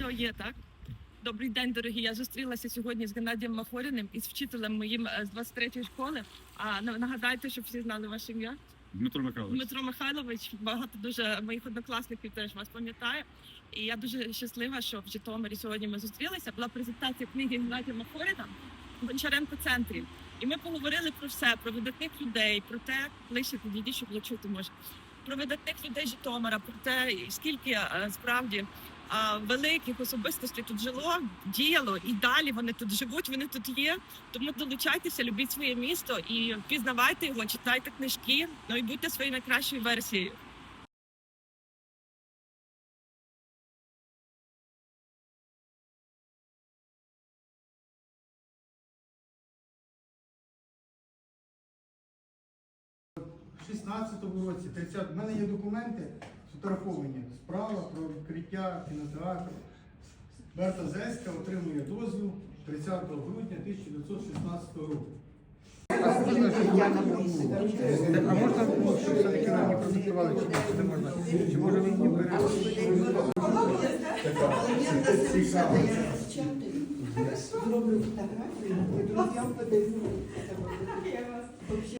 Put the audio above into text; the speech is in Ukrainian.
Відео є, так? Добрий день, дорогі. Я зустрілася сьогодні з Геннадієм Махоріним із вчителем моїм е, з 23-ї школи. А на- нагадайте, щоб всі знали ваше ім'я. Дмитро Михайлович. Дмитро Михайлович. Багато дуже моїх однокласників теж вас пам'ятає. І я дуже щаслива, що в Житомирі сьогодні ми зустрілися. Була презентація книги Геннадія Махоріна в Гончаренко центрі. І ми поговорили про все, про видатних людей, про те, ближче підійдіть, щоб було чути може. Про видатних людей Житомира, про те, скільки е, справді великих особистостей тут жило, діяло і далі вони тут живуть, вони тут є. Тому долучайтеся, любіть своє місто і пізнавайте його, читайте книжки, ну і будьте своєю найкращою версією. В 16-му році, 30, в мене є документи сфотографовані. Справа про відкриття кінотеатру. Берта Зеська отримує дозвіл 30 грудня 1916 року. А можна, щоб все-таки нам не продиктували, чи? Це можна? Чи може ви друзям подивлюся.